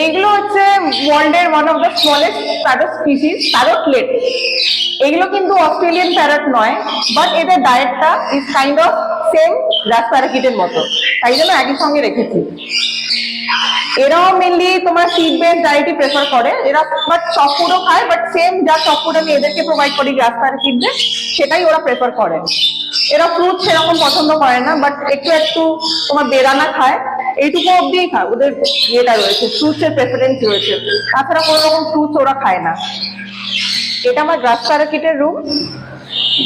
এইগুলো হচ্ছে ওয়ার্ল্ডের one of the smallest parrot species parrotlet এগুলো কিন্তু অস্ট্রেলিয়ান প্যারট নয় বাট এদের ডায়েটটা is kind of same grass প্যারাকিটের মতো। তাই জন্য একই সঙ্গে রেখেছি। এরাও মেনলি তোমার সিড বেস ডায়েটই প্রেফার করে। এরা বাট ফুডও খায় বাট সেম যা ফুড আমি এদেরকে প্রোভাইড করি গ্রাস প্যারাকিটদের সেটাই ওরা প্রেফার করে। এরা ফ্রুট সেরকম পছন্দ করে না বাট একটু একটু তোমার বেদানা খায়। এইটুকু খায় ওদের ইয়েটা রয়েছে ফ্রুটস এর প্রেফারেন্স রয়েছে। তাছাড়া কোনো রকম ফ্রুটস ওরা খায় না। এটা আমার গ্রাস প্যারাকিটের রুম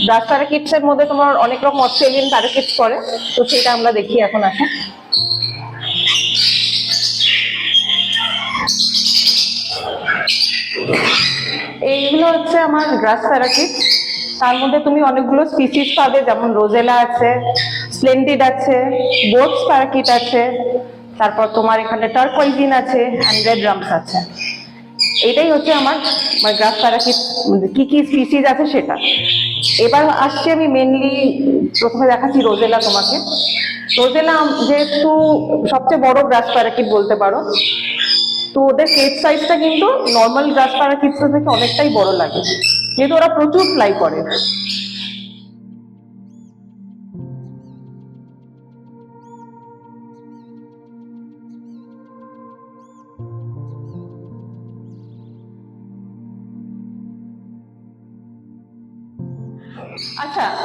গ্রাস প্যারাকিটস এর মধ্যে তোমার অনেক রকম অস্ট্রেলিয়ান প্যারাকিটস করে তো সেটা আমরা দেখি এখন আসা। এইগুলো হচ্ছে আমার গ্রাস প্যারাকিট তার মধ্যে তুমি অনেকগুলো স্পিসিস পাবে, যেমন রোজেলা আছে স্প্লেন্ডিড আছে বোটস প্যারাকিট আছে। তারপর তোমার এখানে টার্কোইজিন আছে অ্যান্ড রেড রামস আছে। এটাই হচ্ছে আমার মানে গ্রাস প্যারাকিট কি কি স্পিসিস আছে সেটা। এবার আসছি আমি মেনলি প্রথমে দেখাচ্ছি রোজেলা তোমাকে। রোজেলা যেহেতু সবচেয়ে বড় গ্রাস প্যারাকিট বলতে পারো, তো ওদের কেজ সাইজটা কিন্তু নর্মাল গ্রাস প্যারাকিটস থেকে অনেকটাই বড় লাগে। যেহেতু ওরা প্রচুর ফ্লাই করে।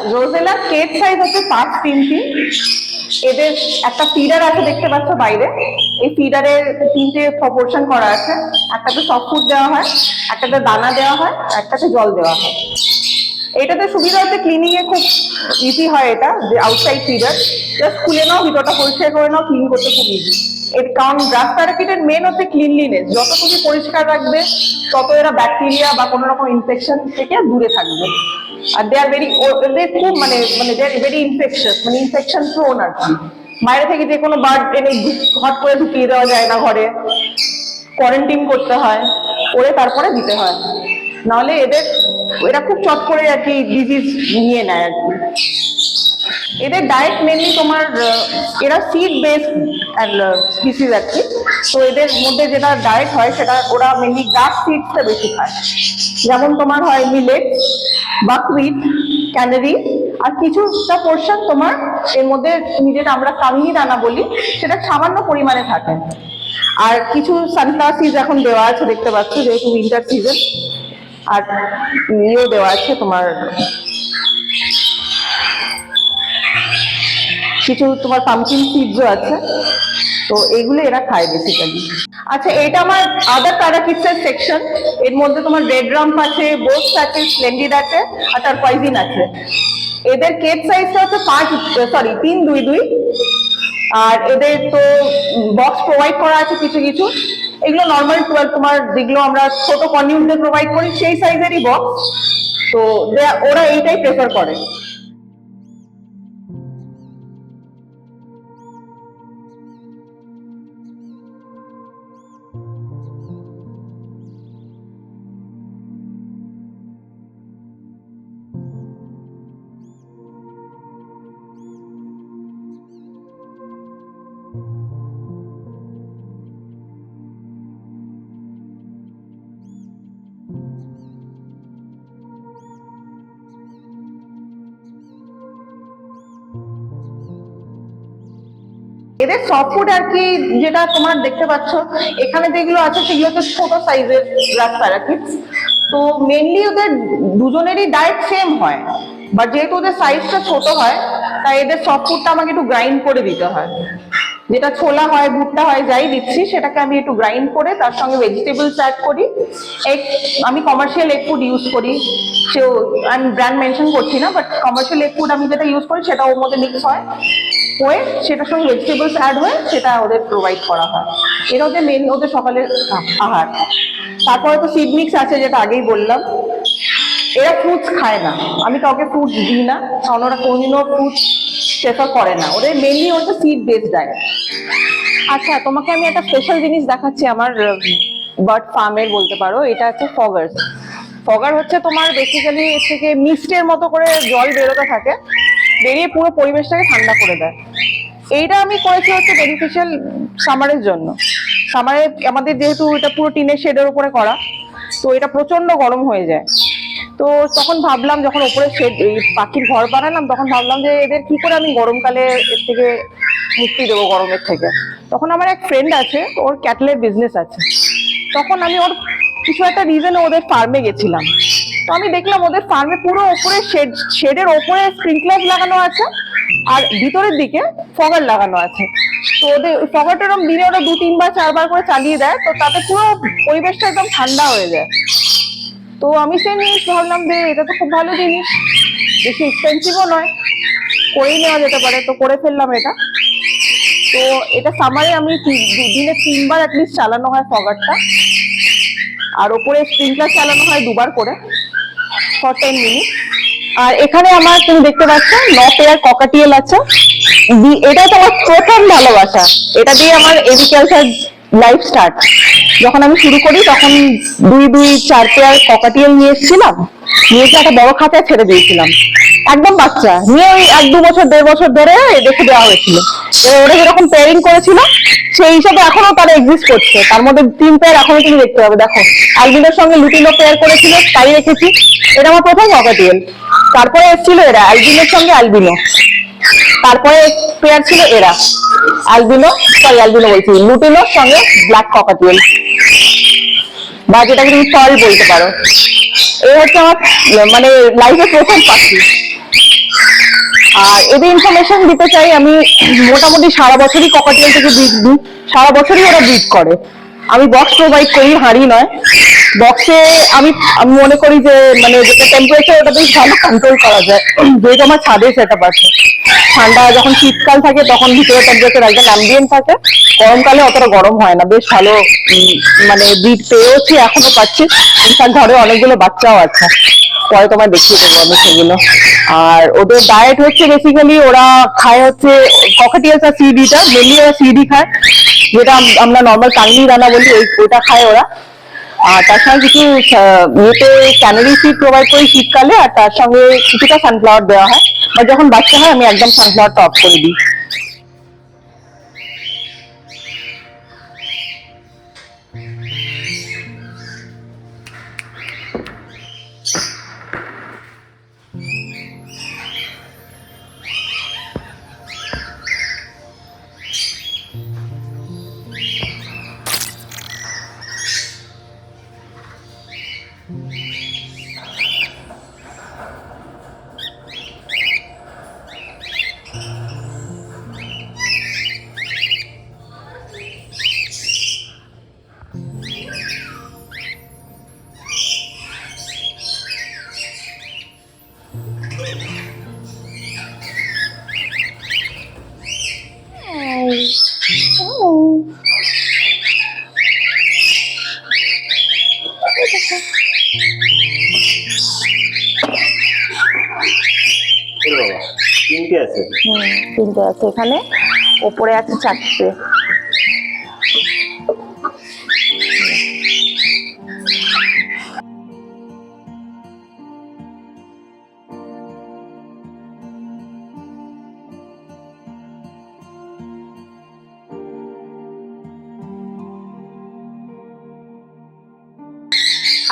আচ্ছা রোজেলা কেট সাইজ হচ্ছে পাঁচ তিনটি। এদের একটা ফিডার আছে দেখতে পাচ্ছ বাইরে। এই ফিডারের তিনটে প্রপোর্শন করা আছে। একটাতে সফট দেওয়া হয়, একটাতে দানা দেওয়া হয় একটাতে জল দেওয়া হয়। এটাতে সুবিধা হচ্ছে ক্লিনিং এ খুব ইজি হয় এটা, যে আউটসাইড ফিডার জাস্ট খুলে নাও, ভিতরটা পরিষ্কার করে নাও ক্লিন করতে খুব ইজি এর কারণ গ্রাস প্যারাকিটের মেন হচ্ছে ক্লিনলিনেস যত তুমি পরিষ্কার রাখবে, তত এরা ব্যাকটেরিয়া বা কোনো রকম ইনফেকশন থেকে দূরে থাকবে। আর দে আর ভেরি ওদের খুব মানে মানে দে আর ভেরি ইনফেকশাস মানে ইনফেকশন প্রোন আর কি। বাইরে থেকে যে কোনো বার্ড এনে হট করে ঢুকিয়ে দেওয়া যায় না ঘরে। কোয়ারেন্টিন করতে হয়, করে তারপরে দিতে হয়। নাহলে এদের, এরা খুব চট করে আর কি ডিজিজ নিয়ে নেয় আর কি। এদের ডায়েট মেনলি তোমার এরা সিড বেসড স্পিসিস আর কি। তো এদের মধ্যে যেটা ডায়েট হয় সেটা ওরা মেনলি গাছ সিডসটা বেশি খায়। যেমন তোমার হয় মিলেট বাকউইট ক্যানারি আর কিছুটা পোর্শন তোমার এর মধ্যে যেটা আমরা কামিনী দানা বলি, সেটা সামান্য পরিমাণে থাকে। আর কিছু সানফ্লাওয়ার সিজ এখন দেওয়া আছে, দেখতে পাচ্ছ, যেহেতু উইন্টার সিজন আর ইয়েও দেওয়া আছে তোমার কিছু তোমার পামকিন সিডসও আছে। তো এগুলো এরা খায় বেসিক্যালি আচ্ছা এটা আমার আদার প্যারাকিটসের সেকশন এর মধ্যে তোমার রেড রাম্প আছে বোস আছে স্প্লেন্ডিড আছে, আর তার পয়জিন আছে। এদের কেট সাইজটা হচ্ছে পাঁচ সরি তিন, দুই দুই। আর এদের তো বক্স প্রোভাইড করা আছে কিছু কিছু। এগুলো নর্মাল টুয়েলভ তোমার যেগুলো আমরা ছোট কনিউনদের প্রোভাইড করি, সেই সাইজেরই বক্স তো ওরা এইটাই প্রেফার করে। এদের সফট ফুড আর কি যেটা তোমার দেখতে পাচ্ছ, এখানে যেগুলো আছে সেগুলো তো ছোট সাইজের গ্রাস প্যারাকিটস তো মেনলি ওদের দুজনেরই ডায়েট সেম হয় বাট যেহেতু ওদের সাইজটা ছোট হয়, তাই এদের সফট ফুডটা আমাকে একটু গ্রাইন্ড করে দিতে হয়। যেটা ছোলা হয়, ভুট্টা হয়, যাই দিচ্ছি, সেটাকে আমি একটু গ্রাইন্ড করে তার সঙ্গে ভেজিটেবলস অ্যাড করি। এক আমি কমার্শিয়াল এগ ফুড ইউজ করি। সেও আমি ব্র্যান্ড মেনশন করছি না বাট কমার্শিয়াল এগ ফুড আমি যেটা ইউজ করি, সেটা ওর মধ্যে মিক্স হয়। হয়ে সেটার সঙ্গে ভেজিটেবলস অ্যাড হয়ে সেটা ওদের প্রোভাইড করা হয়। এটা ওদের মেন ওদের সকালের আহার। তারপরে তো সিড মিক্স আছে, যেটা আগেই বললাম। এরা ফ্রুটস খায় না। আমি কাউকে ফ্রুটস দিই না। কারণ ওরা কোনোদিনও ফ্রুটস প্রেফার করে না। ওদের মেনলি হচ্ছে সিড বেসড ডায়েট আচ্ছা তোমাকে আমি একটা স্পেশাল জিনিস দেখাচ্ছি আমার বার্ড ফার্মের বলতে পারো। এটা হচ্ছে ফগার। ফগার হচ্ছে তোমার বেসিক্যালি এর থেকে মিস্টের মতো করে জল বেরোতে থাকে, বেরিয়ে পুরো পরিবেশটাকে ঠান্ডা করে দেয়। এইটা আমি করেছি হচ্ছে বেনিফিশিয়াল সামারের জন্য। সামারে আমাদের যেহেতু এটা পুরো টিনের শেডের উপরে করা, তো এটা প্রচণ্ড গরম হয়ে যায়। তো তখন ভাবলাম যখন ওপরে শেড এই পাখির ঘর বানালাম, তখন ভাবলাম যে এদের কি করে আমি গরমকালে এর থেকে মুক্তি দেবো গরমের থেকে। তখন আমার এক ফ্রেন্ড আছে, ওর ক্যাটলের বিজনেস আছে। তখন আমি ওর কিছু একটা রিজনে ওদের ফার্মে গেছিলাম। তো আমি দেখলাম ওদের ফার্মে পুরো ওপরে শেড শেডের ওপরে স্প্রিংকলার লাগানো আছে আর ভিতরের দিকে ফগার লাগানো আছে। তো ওদের ফগারটা এরকম দিনে ওরা দু তিনবার চারবার করে চালিয়ে দেয়, তো তাতে পুরো পরিবেশটা একদম ঠান্ডা হয়ে যায়। তো আমি সেই জিনিস ভাবলাম যে এটা তো খুব ভালো জিনিস। বেশি এক্সপেন্সিভও নয়, করেই নেওয়া যেতে পারে। তো করে ফেললাম এটা। তো এটা সামারে আমি দিনে তিনবার অ্যাটলিস্ট চালানো হয় ফগারটা আর ওপরে স্প্রিংকলার চালানো হয় দুবার করে ফর টেন মিনিট আর এখানে আমার তুমি দেখতে পাচ্ছ ন পেয়ার ককাটিয়েল আছে। এটা তো আমার প্রথম ভালোবাসা। এটা দিয়ে আমার এগ্রিকালচার লাইফ স্টার্ট যখন আমি শুরু করি, তখন দুই দুই, চার পেয়ার ককাটিয়েল নিয়ে এসেছিলাম। নিয়ে এসে একটা বড় খাঁচায় ছেড়ে দিয়েছিলাম। একদম বাচ্চা। নিয়ে ওই এক, দু বছর, দেড় বছর ধরে দেখে দেওয়া হয়েছিল। এবার ওরা যেরকম পেয়ারিং করেছিল, সেই হিসাবে এখনও তারা এক্সিস্ট করছে। তার মধ্যে তিন পেয়ার এখনও তুমি দেখতে পাবে। দেখো অ্যালবিনোর সঙ্গে লুটিনো পেয়ার করেছিল, তাই রেখেছি। এটা আমার প্রথম ককাটিয়েল তারপরে এসেছিল এরা অ্যালবিনোর সঙ্গে অ্যালবিনো তারপরে পেয়ার ছিল এরা। অ্যালবিনো সরি অ্যালবিনো বলছি। লুটিনোর সঙ্গে ব্ল্যাক ককাটিয়েল বা যেটাকে তুমি ফল বলতে পারো। এই হচ্ছে আমার মানে লাইফের প্রথম পাখি। আর এদের ইনফরমেশন দিতে চাই আমি মোটামুটি সারা বছরই ককাটিয়াল থেকে ব্রিড দিই। সারা বছরই ওরা ব্রিড করে। আমি বক্স প্রোভাইড করি, হাঁড়ি নয়। বক্সে আমি আমি মনে করি যে মানে যেটা টেম্পারেচার ওটা বেশ ভালো কন্ট্রোল করা যায়। যেহেতু আমার ছাদে সেটা আছে। ঠান্ডা যখন শীতকাল থাকে, তখন ভিতরে টেম্পারেচার একদম অ্যাম্বিয়েন্ট থাকে। গরমকালে অতটা গরম হয় না। বেশ ভালো মানে ব্রিড পেয়েওছি, এখনও পাচ্ছি। ইনফ্যাক্ট ঘরে অনেকগুলো বাচ্চাও আছে। পরে তোমায় দেখিয়ে দেবো আমি সেগুলো। আর ওদের ডায়েট হচ্ছে বেসিক্যালি ওরা খায় হচ্ছে ককাটিয়াস আর সিডিটা মেনলি ওরা সিডি খায়। যেটা আমরা নর্মাল কাংলি দানা বলি ওটা খায় ওরা। আর তার সঙ্গে কিছু আহ, ইয়েতে ক্যানারি সিড প্রোভাইড করি শীতকালে আর তার সঙ্গে কিছুটা সানফ্লাওয়ার দেওয়া হয়। বা যখন বাচ্চা হয় আমি একদম সানফ্লাওয়ারটা অফ করে দিই। হুম তিনটে আছে। এখানে ওপরে আছে চারটে।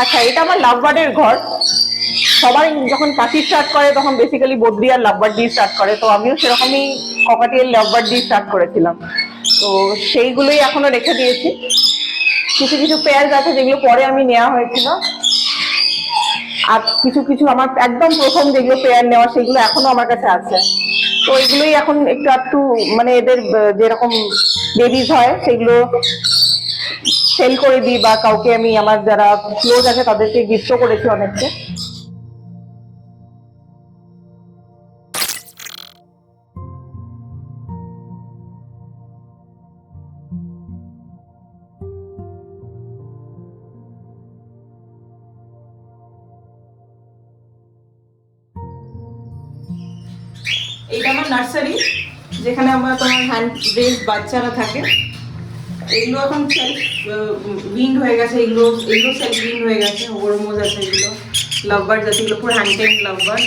আচ্ছা এটা আমার লাভ ঘর। সবাই যখন পাখি স্টার্ট করে, তখন বেসিক্যালি বদ্রি আর লাভবার দিয়ে স্টার্ট করে। তো আমিও সেরকমই ককাটিয়াল লাভবার দিয়ে স্টার্ট করেছিলাম। তো সেইগুলোই এখনও রেখে দিয়েছি। কিছু কিছু পেয়ার আছে যেগুলো পরে আমি নেওয়া হয়েছিল। আর কিছু কিছু আমার একদম প্রথম যেগুলো পেয়ার নেওয়া, সেগুলো এখনও আমার কাছে আছে। তো এগুলোই এখন একটু একটু মানে এদের যেরকম বেবিজ হয়, সেগুলো সেল করে দিই বা কাউকে আমি, আমার যারা ক্লোজ আছে তাদেরকে গিফটও করেছি অনেককে। আমার নার্সারি, যেখানে আমরা তোমার হ্যান্ড রেজ বাচ্চারা থাকে। এগুলো এখন সেলফ উইন্ড হয়ে গেছে। এগুলো এগুলো সেলফ উইন্ড হয়ে গেছে। ওরমোজ আছে এগুলো। লাভবার আছে এগুলো পুরো হ্যান্ড টেন লাভবার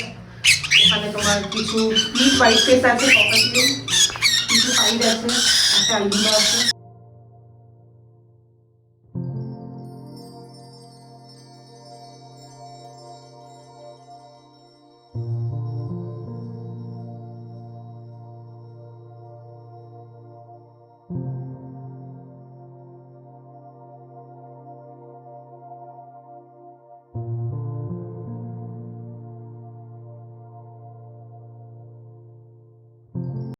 এখানে তোমার কিছু স্প্লিট হোয়াইট ফেস আছে কিছু সাইড আছে, একটা আলবিনো আছে।